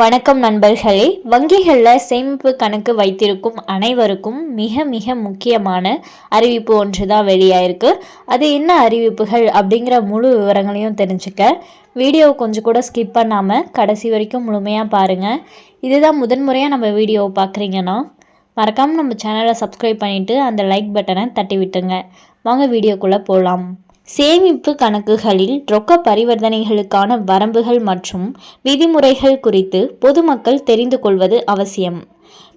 வணக்கம் நண்பர்களே. வங்கிகளில் சேமிப்பு கணக்கு வைத்திருக்கும் அனைவருக்கும் மிக மிக முக்கியமான அறிவிப்பு ஒன்று தான் வெளியாயிருக்கு. அது என்ன அறிவிப்புகள் அப்படிங்கிற முழு விவரங்களையும் தெரிஞ்சுக்க. வீடியோ கொஞ்சம் கூட ஸ்கிப் பண்ணாமல் கடைசி வரைக்கும் முழுமையாக பாருங்கள் இதுதான் முதன்முறையாக நம்ம வீடியோவை பார்க்குறீங்கன்னா மறக்காமல் நம்ம சேனலை சப்ஸ்கிரைப் பண்ணிவிட்டு அந்த லைக் பட்டனை தட்டி விட்டுங்க வாங்க வீடியோக்குள்ளே போகலாம் சேமிப்பு கணக்குகளில் ரொக்க பரிவர்த்தனைகளுக்கான வரம்புகள் மற்றும் விதிமுறைகள் குறித்து பொதுமக்கள் தெரிந்து கொள்வது அவசியம்.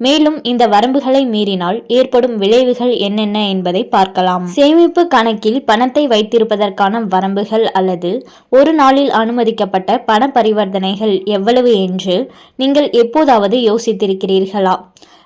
மேலும் இந்த வரம்புகளை மீறினால் ஏற்படும் விளைவுகள் என்னென்ன என்பதை பார்க்கலாம். சேமிப்பு கணக்கில் பணத்தை வைத்திருப்பதற்கான வரம்புகள் அல்லது ஒரு நாளில் அனுமதிக்கப்பட்ட பண பரிவர்த்தனைகள் எவ்வளவு என்று நீங்கள் எப்போதாவது யோசித்திருக்கிறீர்களா?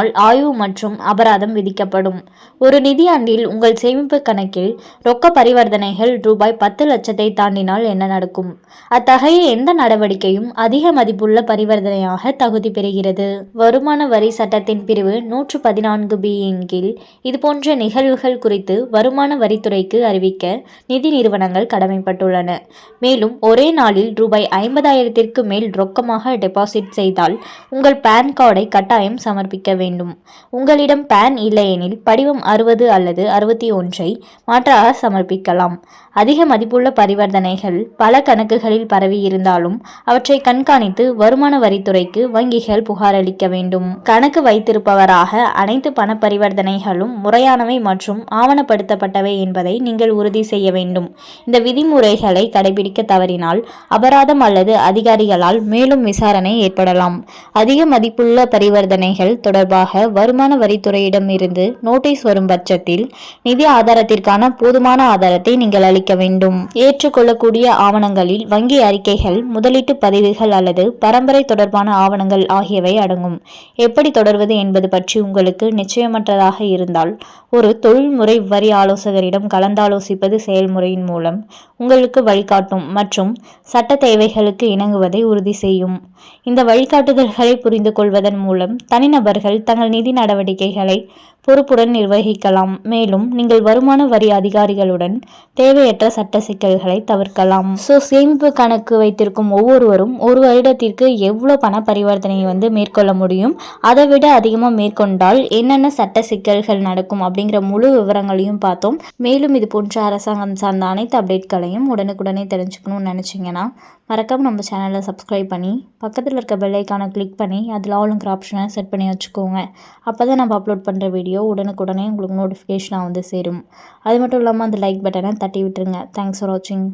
நாள் ஆய்வு மற்றும் அபராதம் விதிக்கப்படும். ஒரு நிதியாண்டில் உங்கள் சேமிப்பு கணக்கில் ரொக்க பரிவர்த்தனைகள் ரூபாய் பத்து லட்சத்தை தாண்டினால் என்ன நடக்கும்? அத்தகைய எந்த நடவடிக்கையும் அதிக மதிப்புள்ள பரிவர்த்தனையாக தகுதி பெறுகிறது. வருமான வரி சட்டத்தின் பிரிவு நூற்று பதினான்கு பி இன் கீழ் இதுபோன்ற நிகழ்வுகள் குறித்து வருமான வரித்துறைக்கு அறிவிக்க நிதி நிறுவனங்கள் கடமைப்பட்டுள்ளன. மேலும் ஒரே நாளில் ரூபாய் ஐம்பதாயிரத்திற்கு மேல் ரொக்கமாக டெபாசிட் செய்தால் உங்கள் பேன் கார்டை கட்டாயம் சமர்ப்பிக்க வேண்டும். வேண்டும். உங்களிடம் பேன் இல்லையெனில் படிவம் அறுபது அல்லது அறுபத்தி ஒன்றை மாற்றாக சமர்ப்பிக்கலாம். அதிக மதிப்புள்ள பரிவர்த்தனைகள் பல கணக்குகளில் பரவி இருந்தாலும் அவற்றை கண்காணித்து வருமான வரித்துறைக்கு வங்கிகள் புகாரளிக்க வேண்டும். கணக்கு வைத்திருப்பவராக அனைத்து பண பரிவர்த்தனைகளும் முறையானவை மற்றும் ஆவணப்படுத்தப்பட்டவை என்பதை நீங்கள் உறுதி செய்ய வேண்டும். இந்த விதிமுறைகளை கடைபிடிக்க தவறினால் அபராதம் அல்லது அதிகாரிகளால் மேலும் விசாரணை ஏற்படலாம். அதிக மதிப்புள்ள பரிவர்த்தனைகள் தொடர்பாக தொடர்பாக வருமான வரித்துறையிடம் இருந்து நோட்டீஸ் வரும் பட்சத்தில் நிதி ஆதாரத்திற்கான போதுமான ஆதாரத்தை நீங்கள் அளிக்க வேண்டும். ஏற்றுக்கொள்ளக்கூடிய ஆவணங்களில் வங்கி அறிக்கைகள் முதலீட்டு பதிவுகள் அல்லது பரம்பரை தொடர்பான ஆவணங்கள் ஆகியவை அடங்கும். எப்படி தொடர்வது என்பது பற்றி உங்களுக்கு நிச்சயமற்றதாக இருந்தால் ஒரு தொழில்முறை வரி ஆலோசகரிடம் கலந்தாலோசிப்பது செயல்முறையின் மூலம் உங்களுக்கு வழிகாட்டும் மற்றும் சட்ட தேவைகளுக்கு இணங்குவதை உறுதி செய்யும். இந்த வழிகாட்டுதல்களை புரிந்து கொள்வதன் மூலம் தனிநபர்கள் தங்கள் நிதி நடவடிக்கைகளை பொறுப்புடன் நிர்வகிக்கலாம். மேலும் நீங்கள் வருமான வரி அதிகாரிகளுடன் தேவையற்ற சட்ட சிக்கல்களை தவிர்க்கலாம். ஸோ சேமிப்பு கணக்கு வைத்திருக்கும் ஒவ்வொருவரும் ஒரு வருடத்திற்கு எவ்வளோ பண பரிவர்த்தனையை வந்து மேற்கொள்ள முடியும்? அதை விட அதிகமாக மேற்கொண்டால் என்னென்ன சட்ட சிக்கல்கள் நடக்கும் அப்படிங்கிற முழு விவரங்களையும் பார்த்தோம். மேலும் இது போன்ற அரசாங்கம் சார்ந்த அனைத்து அப்டேட்களையும் உடனுக்குடனே தெரிஞ்சுக்கணும்னு நினச்சிங்கன்னா மறக்காமல் நம்ம சேனலை சப்ஸ்கிரைப் பண்ணி பக்கத்தில் இருக்க பெல்லைக்கான கிளிக் பண்ணி அதில் ஆளுங்கிற ஆப்ஷனை செட் பண்ணி வச்சுக்கோங்க. அப்போ தான் நம்ம அப்லோட் பண்ணுற வீடியோ வீடியோ உடனுக்குடனே உங்களுக்கு நோட்டிஃபிகேஷனாக வந்து சேரும். அது மட்டும் இல்லாமல் அந்த லைக் பட்டனை தட்டி விட்டுருங்க. தேங்க்ஸ் ஃபார் வாட்சிங்